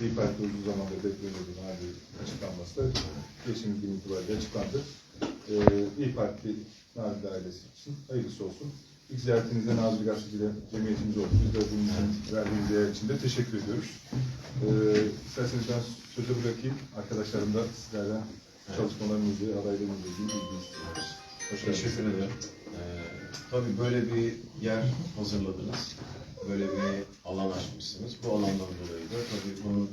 İYİ Parti uzun zamandır bekleniyordu hali açıklanması da geçtiğimiz gün itibariyle açıklandı. Ee, İYİ Parti Nazilli ailesi için hayırlısı olsun. İlk ziyaretinizde Nazilli Gazeteci ile cemiyetimiz oldu. Biz de bunun için verdiğiniz değer için de teşekkür ediyoruz. Ee, isterseniz ben sözü bırakayım. Arkadaşlarım da sizlerden çalışmalarınızı, adaylarınızla ilgili bilgi istiyoruz. Hoş geldiniz. Teşekkür ederim. Ee, tabii böyle bir yer hazırladınız. Böyle bir alan açmışsınız. Bu alandan dolayı da tabii bunun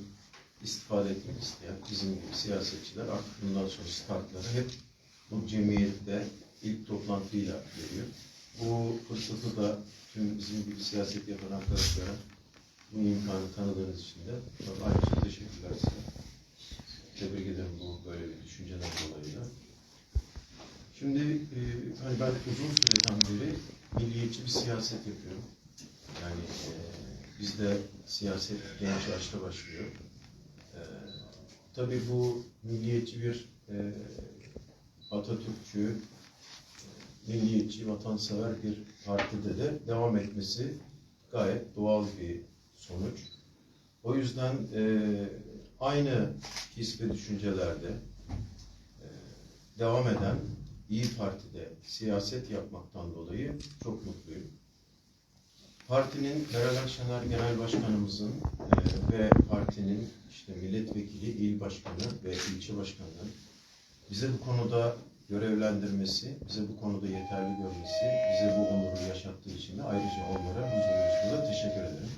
istifade etmek isteyen bizim gibi siyasetçiler artık bundan sonra startları hep bu cemiyette ilk toplantıyla veriyor. Bu fırsatı da tüm bizim gibi siyaset yapan arkadaşlara bu imkanı tanıdığınız için de tabii ayrıca teşekkürler size. Tebrik ederim bu böyle bir düşünceden dolayı da. Şimdi e, hani ben uzun süreden beri milliyetçi bir siyaset yapıyorum. Yani e, bizde siyaset genç yaşta başlıyor. E, tabii bu milliyetçi bir e, Atatürkçü, e, milliyetçi, vatansever bir partide de devam etmesi gayet doğal bir sonuç. O yüzden e, aynı his ve düşüncelerde e, devam eden İyi Parti'de siyaset yapmaktan dolayı çok mutluyum. Partinin Meral Akşener Genel Başkanımızın e, ve partinin işte milletvekili, il başkanı ve ilçe başkanının bize bu konuda görevlendirmesi, bize bu konuda yeterli görmesi, bize bu onuru yaşattığı için de ayrıca onlara huzurunuzda teşekkür ederim.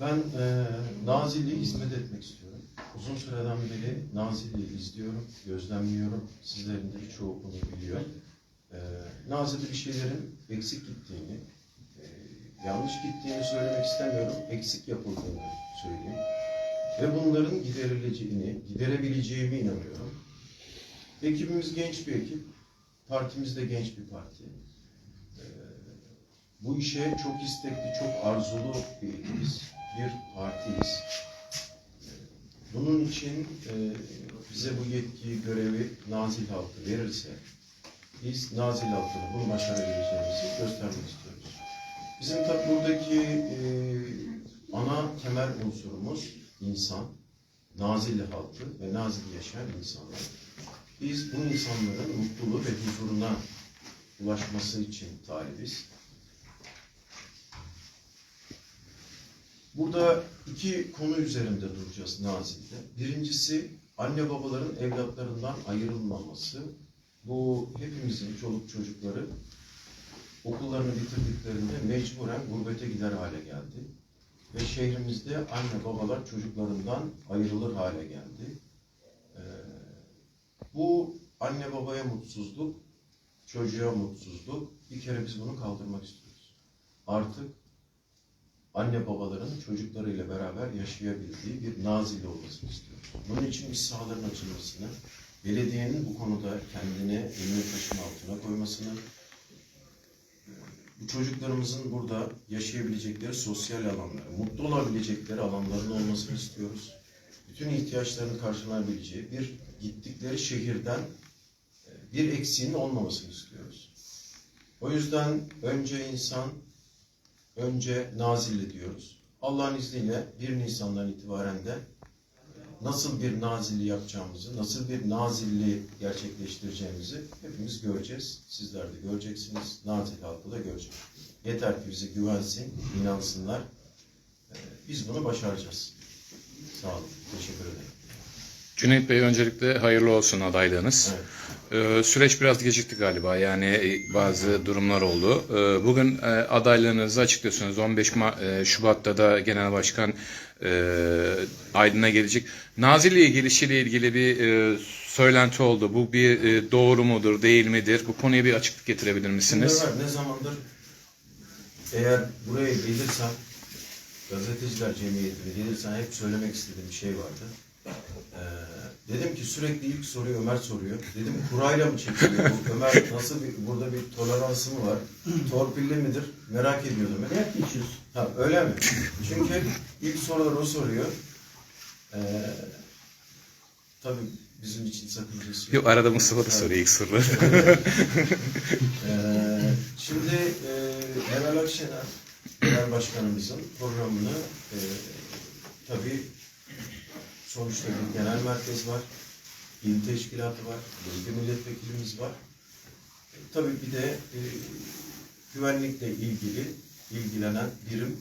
Ben e, Nazilli'ye hizmet etmek istiyorum. Uzun süreden beri Nazilli'yi izliyorum, gözlemliyorum. Sizlerin de birçoğu bunu biliyor. E, Nazilli bir şeylerin eksik gittiğini, yanlış gittiğini söylemek istemiyorum, eksik yapıldığını söyleyeyim. Ve bunların giderileceğini, giderebileceğime inanıyorum. Ekibimiz genç bir ekip, partimiz de genç bir parti. E, bu işe çok istekli, çok arzulu bir ekibiz, bir partiyiz. Bunun için e, bize bu yetkiyi, görevi Nazil halkı verirse, biz Nazil halkına bunu başarabileceğimizi göstermek istiyoruz. Bizim tabi buradaki e, ana temel unsurumuz insan, Nazilli halkı ve Nazilli yaşayan insanlar. Biz bu insanların mutluluğu ve huzuruna ulaşması için talibiz. Burada iki konu üzerinde duracağız Nazil'de. Birincisi anne babaların evlatlarından ayrılmaması. Bu hepimizin çoluk çocukları okullarını bitirdiklerinde mecburen gurbete gider hale geldi. Ve şehrimizde anne babalar çocuklarından ayrılır hale geldi. Ee, bu anne babaya mutsuzluk, çocuğa mutsuzluk. Bir kere biz bunu kaldırmak istiyoruz. Artık anne babaların çocuklarıyla beraber yaşayabildiği bir nazil olmasını istiyoruz. Bunun için iş sahaların açılmasını, belediyenin bu konuda kendine elini taşın altına koymasını, çocuklarımızın burada yaşayabilecekleri sosyal alanları, mutlu olabilecekleri alanların olmasını istiyoruz. Bütün ihtiyaçlarını karşılanabileceği bir gittikleri şehirden e, bir eksiğinin olmamasını istiyoruz. O yüzden önce insan, önce Nazilli diyoruz. Allah'ın izniyle 1 Nisan'dan itibaren de nasıl bir Nazilli yapacağımızı, nasıl bir Nazilli gerçekleştireceğimizi hepimiz göreceğiz. Sizler de göreceksiniz. Nazilli halkı da görecek. Yeter ki bize güvensin, inansınlar. Ee, Biz bunu başaracağız. Sağ olun. Teşekkür ederim. Cüneyt Bey öncelikle hayırlı olsun adaylığınız. Evet. Ee, süreç biraz gecikti galiba yani e, bazı durumlar oldu. Ee, bugün e, adaylığınızı açıklıyorsunuz. 15 Ma- e, Şubat'ta da Genel Başkan e, Aydın'a gelecek. Nazilli'ye gelişiyle ilgili bir e, söylenti oldu. Bu bir e, doğru mudur, değil midir? Bu konuya bir açıklık getirebilir misiniz? Ömer, ne zamandır eğer buraya gelirsem gazeteciler cemiyetine gelirsem hep söylemek istediğim bir şey vardı. Ee, dedim ki sürekli ilk soruyu Ömer soruyor. Dedim kurayla mı çekiliyor? bu? Ömer nasıl bir, burada bir toleransı mı var? Torpilli midir? Merak ediyordum. hep. Hep. Ha, öyle mi? Çünkü ilk soruları o soruyor. Ee, tabii bizim için sakıncası yok. Yok arada Mustafa da soruyor ilk soruları. Ee, şimdi e, Meral Akşener Genel Başkanımızın programını e, tabii sonuçta bir genel merkez var, il teşkilatı var, bölge milletvekilimiz var. E, tabii bir de e, güvenlikle ilgili ilgilenen birim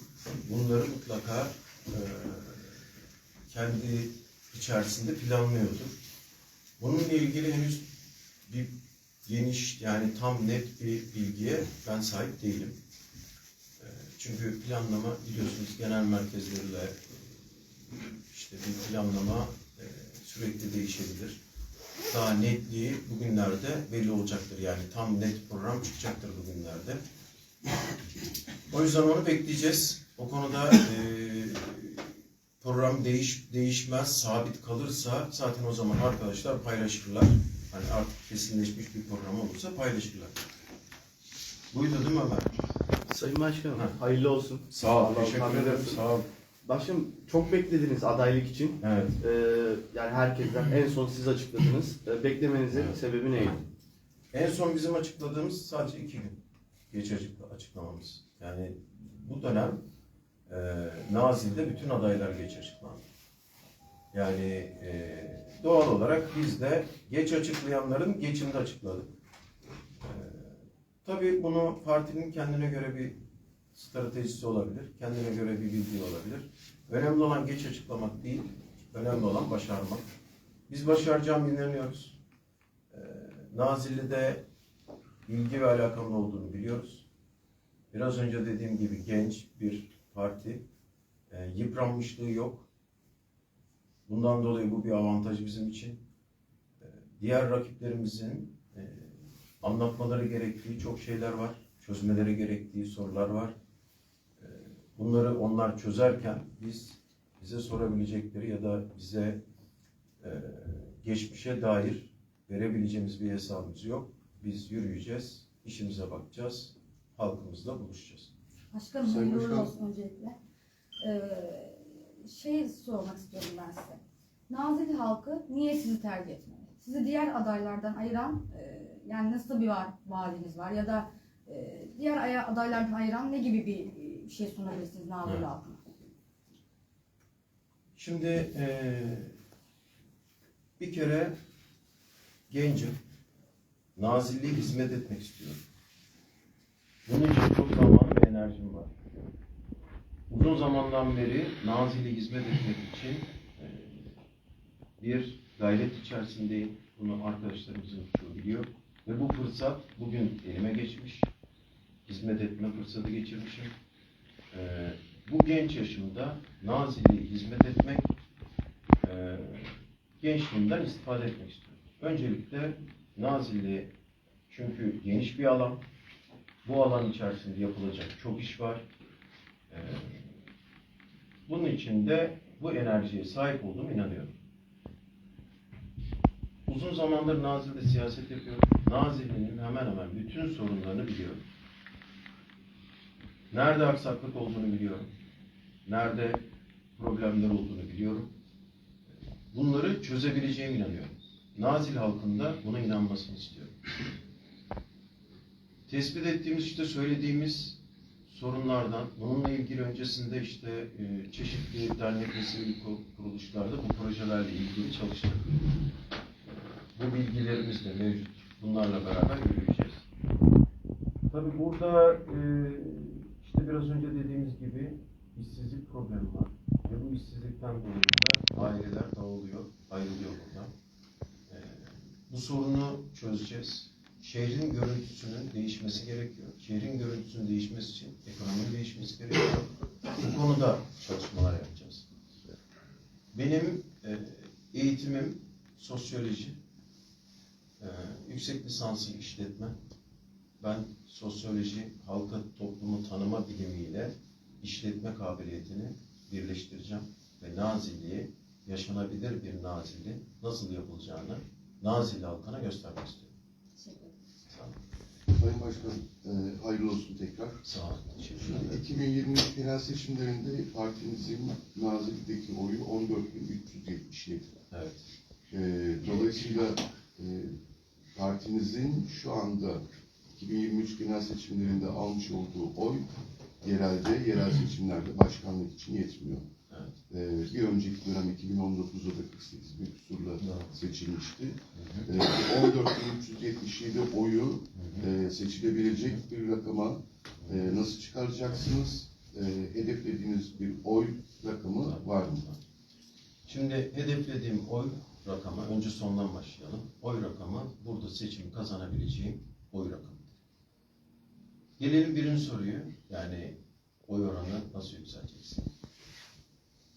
bunları mutlaka e, kendi içerisinde planlıyordur. Bununla ilgili henüz bir geniş yani tam net bir bilgiye ben sahip değilim. E, Çünkü planlama biliyorsunuz genel merkezlerle işte bir planlama e, sürekli değişebilir. Daha netliği bugünlerde belli olacaktır. Yani tam net program çıkacaktır bugünlerde. O yüzden onu bekleyeceğiz. O konuda e, program değiş değişmez, sabit kalırsa zaten o zaman arkadaşlar paylaşırlar. Hani artık kesinleşmiş bir program olursa paylaşırlar. Buydu değil mi Ömer? Sayın Başkanım, Ha. hayırlı olsun. Sağ ol, teşekkür ederim. Sağ ol. Başkanım çok beklediniz adaylık için. Evet. Ee, yani herkesten en son siz açıkladınız. Ee, beklemenizin Evet. sebebi neydi? En son bizim açıkladığımız sadece iki gün. Geç açıkla, açıklamamız. Yani bu dönem e, Nazil'de bütün adaylar geç açıklandı. Yani e, doğal olarak biz de geç açıklayanların geçinde açıkladık. E, tabii bunu partinin kendine göre bir stratejisi olabilir, kendine göre bir bildiği olabilir. Önemli olan geç açıklamak değil, önemli olan başarmak. Biz başaracağımı inanıyoruz. E, Nazilli'de ilgi ve alakamın olduğunu biliyoruz. Biraz önce dediğim gibi genç bir parti. E, yıpranmışlığı yok. Bundan dolayı bu bir avantaj bizim için. E, diğer rakiplerimizin e, anlatmaları gerektiği çok şeyler var. Çözmeleri gerektiği sorular var. Bunları onlar çözerken biz bize sorabilecekleri ya da bize e, geçmişe dair verebileceğimiz bir hesabımız yok. Biz yürüyeceğiz, işimize bakacağız, halkımızla buluşacağız. Başkanım Sayın hayırlı Başkanım. olsun öncelikle. Ee, şey sormak istiyorum ben size. Nazilli halkı niye sizi tercih etmeli? Sizi diğer adaylardan ayıran e, yani nasıl bir va- vaadiniz var ya da e, diğer adaylardan ayıran ne gibi bir e, şey sunabilirsiniz Nazilli Evet. halkına? Şimdi eee, bir kere gencim, nazilliğe hizmet etmek istiyorum. Bunun için çok zaman ve enerjim var. Uzun zamandan beri Nazilli'ye hizmet etmek için eee, bir gayret içerisindeyim. Bunu arkadaşlarımızın çoğu biliyor. Ve bu fırsat bugün elime geçmiş. Hizmet etme fırsatı geçirmişim. Eee, bu genç yaşımda Nazilli'ye hizmet etmek, eee gençliğimden istifade etmek istiyorum. Öncelikle Nazilli çünkü geniş bir alan. Bu alan içerisinde yapılacak çok iş var. Eee, bunun için de bu enerjiye sahip olduğumu inanıyorum. Uzun zamandır Nazilli'de siyaset yapıyorum. Nazilli'nin hemen hemen bütün sorunlarını biliyorum. Nerede aksaklık olduğunu biliyorum. Nerede problemler olduğunu biliyorum. Bunları çözebileceğime inanıyorum. Nazil halkında buna inanmasını istiyorum. Tespit ettiğimiz işte söylediğimiz sorunlardan, bununla ilgili öncesinde işte e, çeşitli dernek ve sivil kur- kuruluşlarda bu projelerle ilgili çalıştık. Bu bilgilerimiz de mevcut. Bunlarla beraber yürüyeceğiz. Tabii burada e, işte biraz önce dediğimiz gibi işsizlik problemi var. Ve bu işsizlikten dolayı da aileler dağılıyor, ayrılıyor buradan. E, bu sorunu çözeceğiz. Şehrin görüntüsünün değişmesi gerekiyor. Şehrin görüntüsünün değişmesi için ekonominin değişmesi gerekiyor. Bu konuda çalışmalar yapacağız. Benim e, eğitimim sosyoloji, e, yüksek lisansı işletme. Ben sosyoloji, halka toplumu tanıma bilimiyle işletme kabiliyetini birleştireceğim ve Nazilli'yi yaşanabilir bir Nazilli nasıl yapılacağını Nazilli halkına göstermek istiyorum. Sayın Başkanım, e, hayırlı olsun tekrar. Sağ olun. Ederim. 2023 genel seçimlerinde partimizin Nazilli'deki oyu 14.377. Evet. E, dolayısıyla e, partimizin şu anda 2023 genel seçimlerinde almış olduğu oy yerelde, yerel seçimlerde başkanlık için yetmiyor. Evet. e, bir önceki dönem 2019'da da 48 bin küsurla seçilmişti. E, 14.377 oyu e, seçilebilecek bir rakama e, nasıl çıkaracaksınız? E, hedeflediğiniz bir oy rakamı var mı? Şimdi hedeflediğim oy rakamı, önce sondan başlayalım. Oy rakamı burada seçimi kazanabileceğim oy rakamı. Gelelim birinci soruyu, yani oy oranı nasıl yükseleceksin?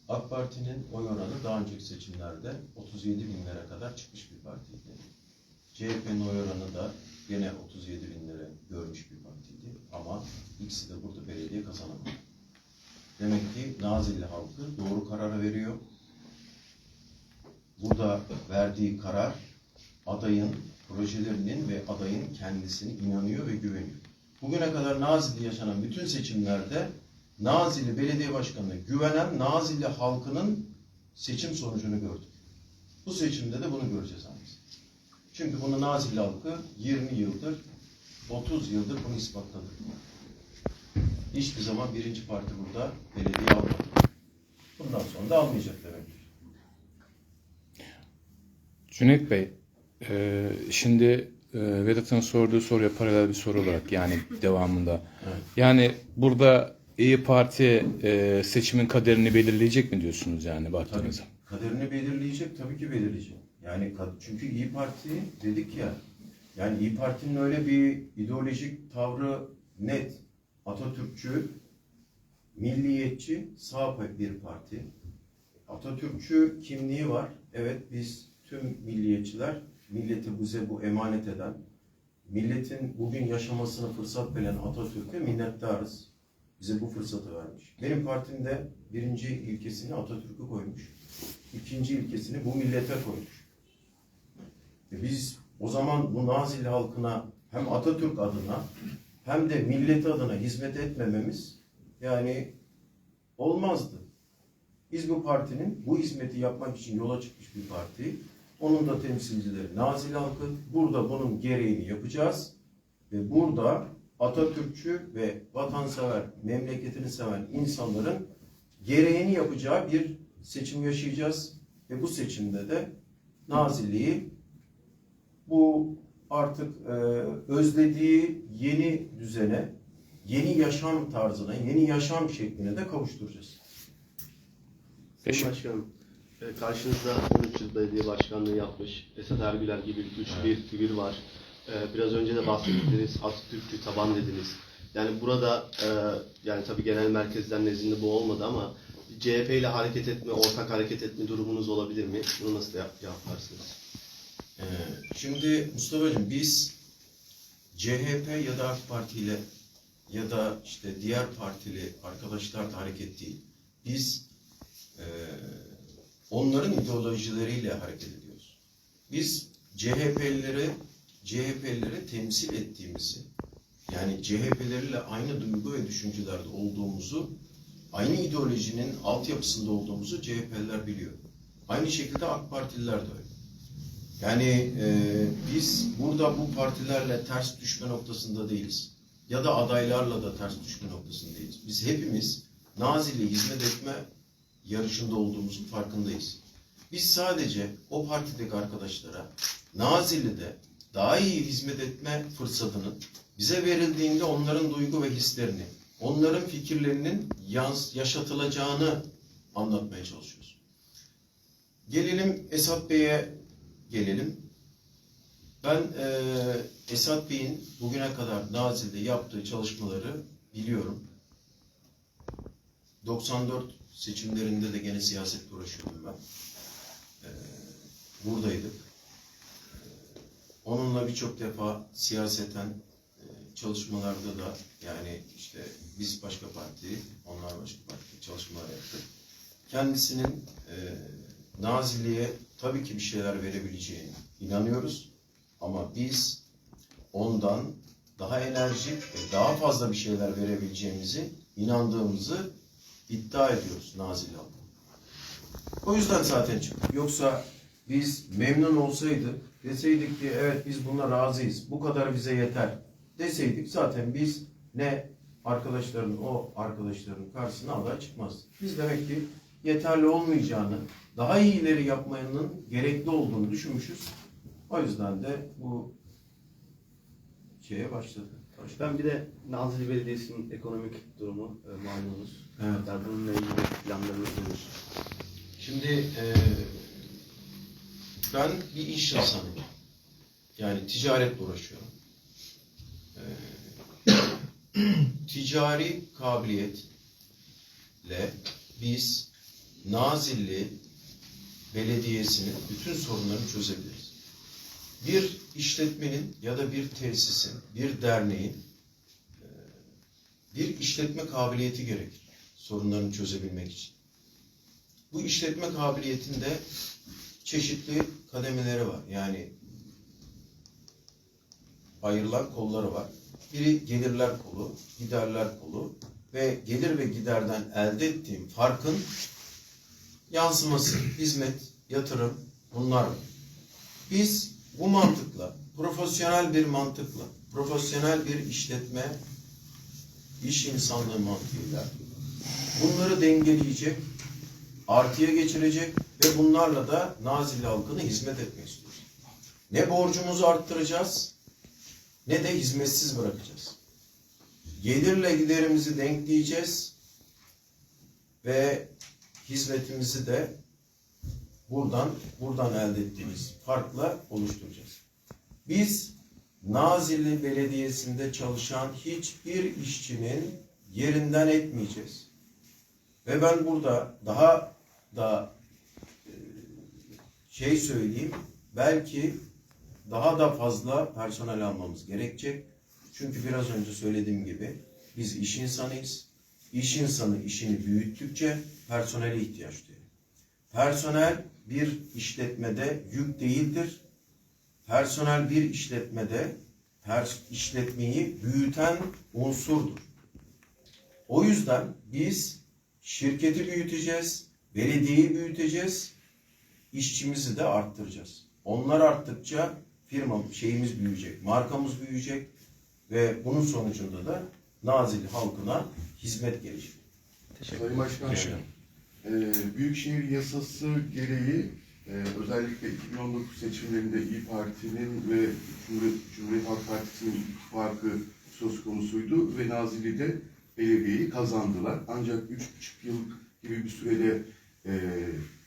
AK Parti'nin oy oranı daha önceki seçimlerde 37 binlere kadar çıkmış bir partiydi. CHP'nin oy oranı da gene 37 binlere görmüş bir partiydi. Ama ikisi de burada belediye kazanamadı. Demek ki Nazilli halkı doğru kararı veriyor. Burada verdiği karar adayın projelerinin ve adayın kendisine inanıyor ve güveniyor. Bugüne kadar Nazilli yaşanan bütün seçimlerde Nazilli Belediye Başkanı'na güvenen Nazilli halkının seçim sonucunu gördük. Bu seçimde de bunu göreceğiz abi. Çünkü bunu Nazilli halkı 20 yıldır, 30 yıldır bunu ispatladı. Hiçbir zaman birinci parti burada belediye almadı. Bundan sonra da almayacak demektir. Cüneyt Bey, e, şimdi Vedat'ın sorduğu soruya paralel bir soru olarak yani devamında. Evet. Yani burada İyi Parti e, seçimin kaderini belirleyecek mi diyorsunuz yani baktığınızda? kaderini belirleyecek, tabii ki belirleyecek. Yani çünkü İyi Parti dedik ya, yani İyi Parti'nin öyle bir ideolojik tavrı net, Atatürkçü, milliyetçi, sağ bir parti. Atatürkçü kimliği var. Evet biz tüm milliyetçiler, milleti bize bu emanet eden, milletin bugün yaşamasını fırsat veren Atatürk'e minnettarız. Bize bu fırsatı vermiş. Benim partimde birinci ilkesini Atatürk'ü koymuş. İkinci ilkesini bu millete koymuş. E biz o zaman bu Nazilli halkına hem Atatürk adına hem de milleti adına hizmet etmememiz yani olmazdı. Biz bu partinin bu hizmeti yapmak için yola çıkmış bir parti. Onun da temsilcileri Nazilli halkı. Burada bunun gereğini yapacağız. Ve burada Atatürkçü ve vatansever, memleketini seven insanların gereğini yapacağı bir seçim yaşayacağız. Ve bu seçimde de Nazilli'yi bu artık e, özlediği yeni düzene, yeni yaşam tarzına, yeni yaşam şekline de kavuşturacağız. Teşekkür- Başkanım, karşınızda 13 yıl belediye başkanlığı yapmış Esat Ergüler gibi güçlü bir figür var. E, Biraz önce de bahsettiniz, Atatürkçü taban dediniz. Yani burada, e, yani tabii genel merkezden nezdinde bu olmadı ama CHP ile hareket etme, ortak hareket etme durumunuz olabilir mi? Bunu nasıl yap- cevaplarsınız? Ee, şimdi Mustafa'cığım biz CHP ya da AK Parti ile ya da işte diğer partili arkadaşlar da hareket değil. Biz e, onların ideolojileriyle hareket ediyoruz. Biz CHP'lileri CHP'lileri temsil ettiğimizi yani CHP'lerle aynı duygu ve düşüncelerde olduğumuzu aynı ideolojinin altyapısında olduğumuzu CHP'liler biliyor. Aynı şekilde AK Partililer de öyle. Yani e, biz burada bu partilerle ters düşme noktasında değiliz. Ya da adaylarla da ters düşme noktasında değiliz. Biz hepimiz Nazilli'ye hizmet etme yarışında olduğumuzun farkındayız. Biz sadece o partideki arkadaşlara Nazilli'de daha iyi hizmet etme fırsatının bize verildiğinde onların duygu ve hislerini, onların fikirlerinin yans, yaşatılacağını anlatmaya çalışıyoruz. Gelelim Esat Bey'e gelelim. Ben eee Esat Bey'in bugüne kadar Nazilli'de yaptığı çalışmaları biliyorum. 94 seçimlerinde de gene siyasetle uğraşıyordum ben. Eee, buradaydık. Eee, onunla birçok defa siyaseten eee, çalışmalarda da yani işte biz başka parti, onlar başka parti çalışmalar yaptık. Kendisinin eee Nazilli'ye tabii ki bir şeyler verebileceğine inanıyoruz. Ama biz ondan daha enerjik ve daha fazla bir şeyler verebileceğimizi inandığımızı iddia ediyoruz Nazilli halkı. O yüzden zaten çıktık. Yoksa biz memnun olsaydık, deseydik ki evet biz buna razıyız, bu kadar bize yeter deseydik zaten biz ne arkadaşların o arkadaşların karşısına aday çıkmaz. Biz demek ki yeterli olmayacağını, daha iyileri yapmanın gerekli olduğunu düşünmüşüz. O yüzden de bu şeye başladı. Ben bir de Nazilli Belediyesi'nin ekonomik durumu e, malumunuz. Evet. Yani bununla ilgili planlarınız nedir? Şimdi e, ben bir iş insanıyım. Yani ticaretle uğraşıyorum. E, ticari kabiliyetle biz Nazilli Belediyesi'nin bütün sorunlarını çözebiliriz. Bir işletmenin ya da bir tesisin, bir derneğin e, bir işletme kabiliyeti gerekir sorunlarını çözebilmek için. Bu işletme kabiliyetinde çeşitli kademeleri var. Yani ayrılan kolları var. Biri gelirler kolu, giderler kolu ve gelir ve giderden elde ettiğim farkın yansıması, hizmet, yatırım bunlar. Biz bu mantıkla, profesyonel bir mantıkla, profesyonel bir işletme, iş insanlığı mantığıyla bunları dengeleyecek, artıya geçirecek ve bunlarla da Nazilli halkına hizmet etmek istiyoruz. Ne borcumuzu arttıracağız ne de hizmetsiz bırakacağız. Gelirle giderimizi denkleyeceğiz ve hizmetimizi de buradan buradan elde ettiğimiz farkla oluşturacağız. Biz Nazilli Belediyesi'nde çalışan hiçbir işçinin yerinden etmeyeceğiz. Ve ben burada daha da e, şey söyleyeyim, belki daha da fazla personel almamız gerekecek. Çünkü biraz önce söylediğim gibi biz iş insanıyız. İş insanı işini büyüttükçe personele ihtiyaç duyuyor. Personel bir işletmede yük değildir. Personel bir işletmede pers işletmeyi büyüten unsurdur. O yüzden biz şirketi büyüteceğiz, belediyeyi büyüteceğiz, işçimizi de arttıracağız. Onlar arttıkça firma şeyimiz büyüyecek, markamız büyüyecek ve bunun sonucunda da Nazilli halkına hizmet gelecek. Sayın Başkan, e, Büyükşehir Yasası gereği e, özellikle 2019 seçimlerinde İyi Parti'nin ve Cumhuriyet, Cumhuriyet Halk Partisi'nin ittifakı söz konusuydu ve Nazilli'de belediyeyi kazandılar. Ancak 3,5 yıl gibi bir sürede e,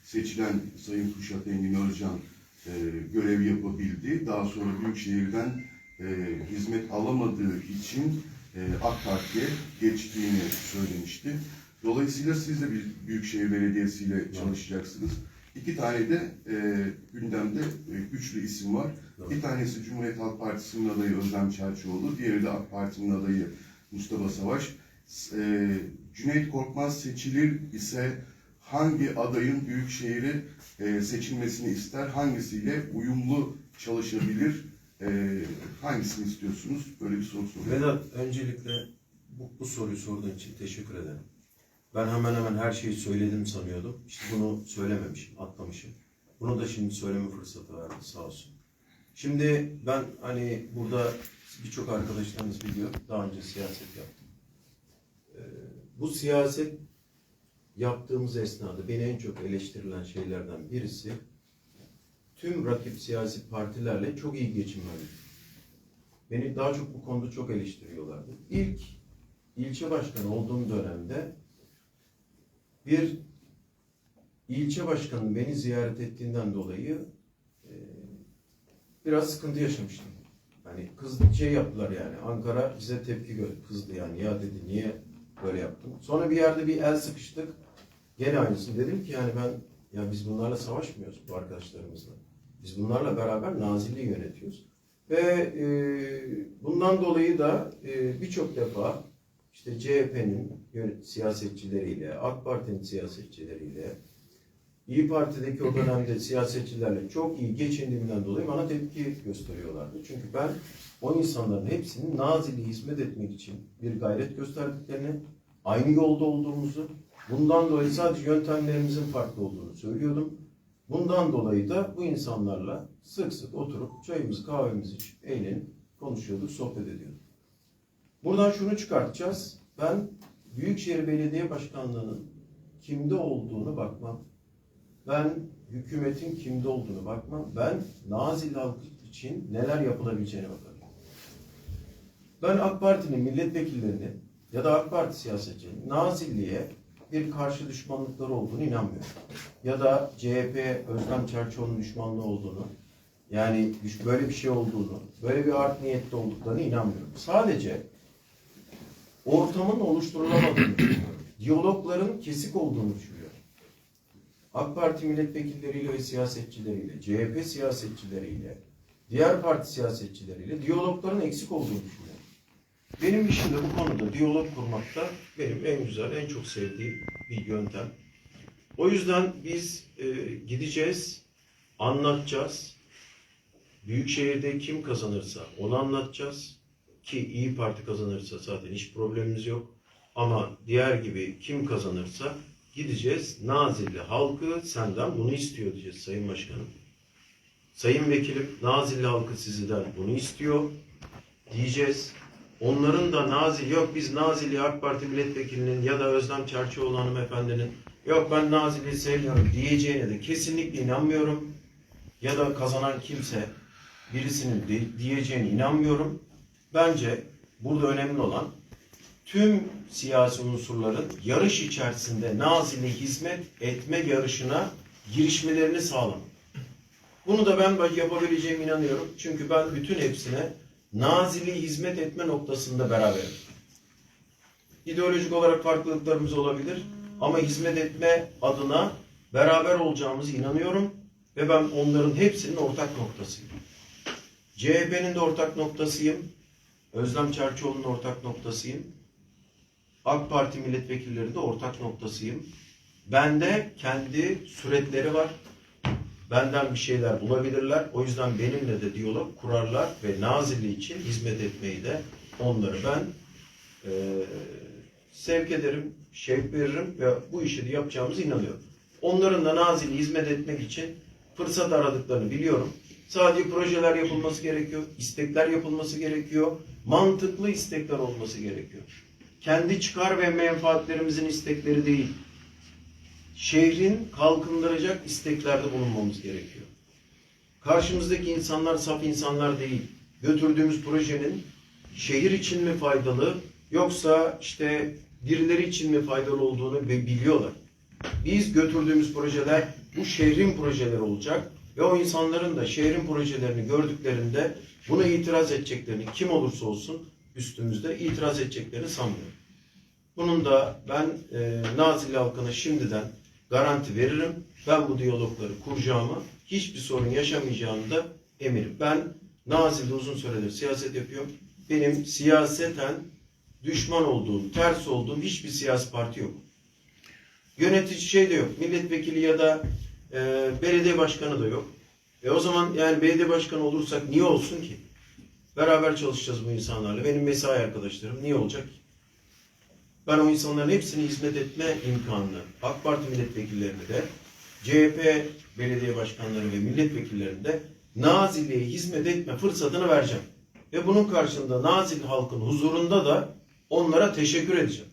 seçilen Sayın Kuşat Engin Özcan e, görev yapabildi. Daha sonra Büyükşehir'den e, hizmet alamadığı için e, AK Parti'ye geçtiğini söylemişti. Dolayısıyla siz de bir Büyükşehir Belediyesi ile çalışacaksınız. İki tane de e, gündemde e, güçlü isim var. Bir tanesi Cumhuriyet Halk Partisi'nin adayı Özlem Çerçioğlu, diğeri de AK Parti'nin adayı Mustafa Savaş. E, Cüneyt Korkmaz seçilir ise hangi adayın Büyükşehir'i e, seçilmesini ister, hangisiyle uyumlu çalışabilir, e, hangisini istiyorsunuz? Böyle bir soru soruyorum. Vedat öncelikle bu, bu soruyu sorduğun için teşekkür ederim. Ben hemen hemen her şeyi söyledim sanıyordum. İşte bunu söylememişim, atlamışım. Bunu da şimdi söyleme fırsatı verdi sağ olsun. Şimdi ben hani burada birçok arkadaşlarınız biliyor. Daha önce siyaset yaptım. Ee, bu siyaset yaptığımız esnada beni en çok eleştirilen şeylerden birisi tüm rakip siyasi partilerle çok iyi geçinmemek. Beni daha çok bu konuda çok eleştiriyorlardı. İlk ilçe başkanı olduğum dönemde bir ilçe başkanı beni ziyaret ettiğinden dolayı e, biraz sıkıntı yaşamıştım. Hani kız şey yaptılar yani Ankara bize tepki gö- kızdı yani ya dedi niye böyle yaptın. Sonra bir yerde bir el sıkıştık. Gene aynısını dedim ki yani ben ya biz bunlarla savaşmıyoruz bu arkadaşlarımızla. Biz bunlarla beraber Nazilli'yi yönetiyoruz. Ve e, bundan dolayı da e, birçok defa işte CHP'nin siyasetçileriyle, AK Parti'nin siyasetçileriyle, İyi Parti'deki o dönemde siyasetçilerle çok iyi geçindiğimden dolayı bana tepki gösteriyorlardı. Çünkü ben o insanların hepsinin Nazilli'ye hizmet etmek için bir gayret gösterdiklerini, aynı yolda olduğumuzu, bundan dolayı sadece yöntemlerimizin farklı olduğunu söylüyordum. Bundan dolayı da bu insanlarla sık sık oturup çayımızı kahvemizi içip eğlenip konuşuyorduk, sohbet ediyorduk. Buradan şunu çıkartacağız. Ben Büyükşehir Belediye Başkanlığı'nın kimde olduğunu bakmam. Ben hükümetin kimde olduğunu bakmam. Ben Nazilli halkı için neler yapılabileceğine bakarım. Ben AK Parti'nin milletvekillerini ya da AK Parti siyasetçilerinin Nazilli'ye bir karşı düşmanlıkları olduğunu inanmıyorum. Ya da CHP Özlem Çerçoğlu'nun düşmanlığı olduğunu, yani böyle bir şey olduğunu, böyle bir art niyetli olduklarını inanmıyorum. Sadece ortamın oluşturulamadığını. Diyalogların kesik olduğunu düşünüyorum. AK Parti milletvekilleriyle ve siyasetçileriyle, CHP siyasetçileriyle, diğer parti siyasetçileriyle diyalogların eksik olduğunu düşünüyorum. Benim işim de bu konuda diyalog kurmakta benim en güzel, en çok sevdiğim bir yöntem. O yüzden biz e, gideceğiz, anlatacağız. Büyükşehir'de kim kazanırsa onu anlatacağız. Ki İyi Parti kazanırsa zaten hiç problemimiz yok. Ama diğer gibi kim kazanırsa gideceğiz. Nazilli halkı senden bunu istiyor diyeceğiz Sayın Başkanım. Sayın Vekilim Nazilli halkı sizden bunu istiyor diyeceğiz. Onların da Nazilli yok biz Nazilli AK Parti milletvekilinin ya da Özlem Çerçioğlu hanımefendinin yok ben Nazilli'yi sevmiyorum diyeceğine de kesinlikle inanmıyorum. Ya da kazanan kimse birisinin de- diyeceğine inanmıyorum. Bence burada önemli olan tüm siyasi unsurların yarış içerisinde Nazilli hizmet etme yarışına girişmelerini sağlamak. Bunu da ben yapabileceğime inanıyorum. Çünkü ben bütün hepsine Nazilli hizmet etme noktasında beraberim. İdeolojik olarak farklılıklarımız olabilir ama hizmet etme adına beraber olacağımıza inanıyorum ve ben onların hepsinin ortak noktasıyım. CHP'nin de ortak noktasıyım. Özlem Çerçoğlu'nun ortak noktasıyım. AK Parti milletvekilleri de ortak noktasıyım. Bende kendi süretleri var. Benden bir şeyler bulabilirler. O yüzden benimle de diyalog kurarlar ve Nazilli için hizmet etmeyi de onları ben eee, sevk ederim, şevk veririm ve bu işi de yapacağımıza inanıyorum. Onların da Nazilli hizmet etmek için fırsat aradıklarını biliyorum. Sadece projeler yapılması gerekiyor, istekler yapılması gerekiyor, mantıklı istekler olması gerekiyor. Kendi çıkar ve menfaatlerimizin istekleri değil, şehrin kalkındıracak isteklerde bulunmamız gerekiyor. Karşımızdaki insanlar saf insanlar değil. Götürdüğümüz projenin şehir için mi faydalı yoksa işte birileri için mi faydalı olduğunu bi- biliyorlar. Biz götürdüğümüz projeler bu şehrin projeleri olacak ve o insanların da şehrin projelerini gördüklerinde buna itiraz edeceklerini kim olursa olsun üstümüzde itiraz edeceklerini sanmıyorum. Bunun da ben e, Nazilli halkına şimdiden garanti veririm. Ben bu diyalogları kuracağımı, hiçbir sorun yaşamayacağımı da eminim. Ben Nazilli'de uzun süredir siyaset yapıyorum. Benim siyaseten düşman olduğum, ters olduğum hiçbir siyasi parti yok. Yönetici şey de yok. Milletvekili ya da e, belediye başkanı da yok. E o zaman yani belediye başkanı olursak niye olsun ki? Beraber çalışacağız bu insanlarla. Benim mesai arkadaşlarım niye olacak ki? Ben o insanların hepsine hizmet etme imkanını AK Parti milletvekillerine de CHP belediye başkanları ve milletvekillerine de Nazilli'ye hizmet etme fırsatını vereceğim. Ve bunun karşılığında Nazilli halkın huzurunda da onlara teşekkür edeceğim.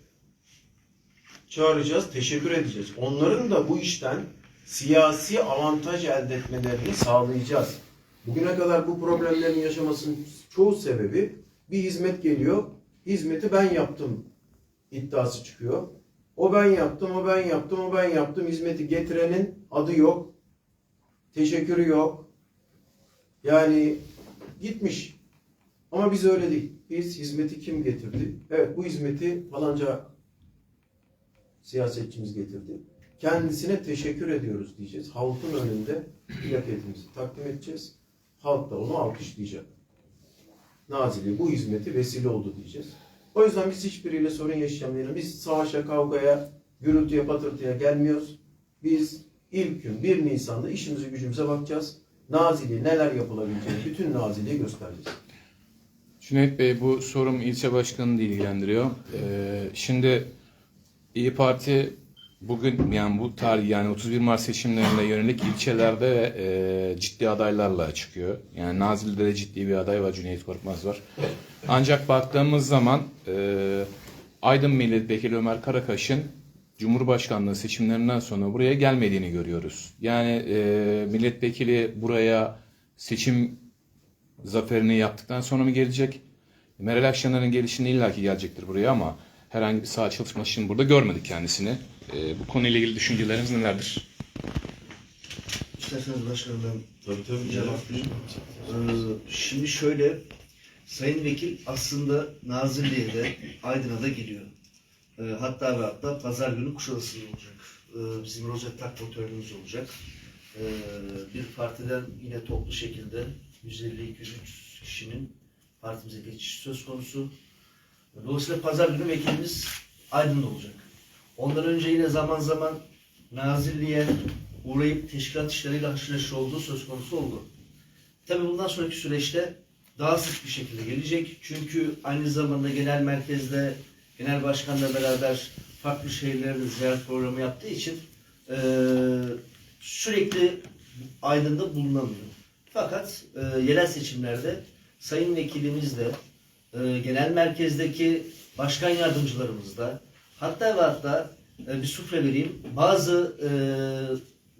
Çağıracağız, teşekkür edeceğiz. Onların da bu işten siyasi avantaj elde etmelerini sağlayacağız. Bugüne kadar bu problemlerin yaşamasının çoğu sebebi bir hizmet geliyor. Hizmeti ben yaptım iddiası çıkıyor. O ben yaptım, o ben yaptım, o ben yaptım. Hizmeti getirenin adı yok. Teşekkürü yok. Yani gitmiş. Ama biz öyle değil. Biz hizmeti kim getirdi? Evet bu hizmeti falanca siyasetçimiz getirdi. Kendisine teşekkür ediyoruz diyeceğiz. Halkın önünde plaketimizi takdim edeceğiz. Halk da onu alkışlayacak. Nazilli bu hizmeti vesile oldu diyeceğiz. O yüzden biz hiçbiriyle sorun yaşayamayız. Biz savaşa, kavgaya, gürültüye, patırtıya gelmiyoruz. Biz ilk gün 1 Nisan'da işimize gücümüze bakacağız. Nazilli'ye neler yapılabileceğini bütün Nazilli'ye göstereceğiz. Cüneyt Bey bu sorum ilçe başkanını da ilgilendiriyor. Ee, şimdi İyi Parti bugün yani bu tarih yani 31 Mart seçimlerinde yönelik ilçelerde e, ciddi adaylarla çıkıyor. Yani Nazilli'de de ciddi bir aday var Cüneyt Korkmaz var. Ancak baktığımız zaman e, Aydın Milletvekili Ömer Karakaş'ın Cumhurbaşkanlığı seçimlerinden sonra buraya gelmediğini görüyoruz. Yani e, milletvekili buraya seçim zaferini yaptıktan sonra mı gelecek? Meral Akşener'in gelişinde illaki gelecektir buraya ama herhangi bir sağ çalışma için burada görmedik kendisini. E, bu konuyla ilgili düşünceleriniz nelerdir? İsterseniz başkanım Tabii tabii. cevaplayayım. Ee, şimdi şöyle, Sayın Vekil aslında Nazilli'ye de Aydın'a da geliyor. Ee, hatta ve hatta pazar günü Kuşadası'nda olacak. Ee, bizim rozet törenimiz olacak. Ee, bir partiden yine toplu şekilde 150-200 kişinin partimize geçiş söz konusu. Dolayısıyla pazar günü vekilimiz Aydın'da olacak. Ondan önce yine zaman zaman Nazilli'ye uğrayıp teşkilat işleriyle haşır olduğu söz konusu oldu. Tabii bundan sonraki süreçte daha sık bir şekilde gelecek. Çünkü aynı zamanda genel merkezde genel başkanla beraber farklı şehirlerde ziyaret programı yaptığı için eee, sürekli Aydın'da bulunamıyor. Fakat eee, yerel seçimlerde Sayın Vekilimiz de eee, genel merkezdeki başkan yardımcılarımız da hatta ve hatta e, bir sufle vereyim. Bazı e,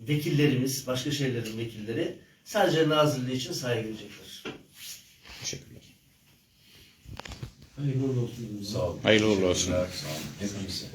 vekillerimiz, başka şehirlerin vekilleri sadece Nazilli için sahaya gelecekler. Teşekkürler. Hayırlı olsun. Sağ olun. Hayırlı uğurlu olsun. Hepimize.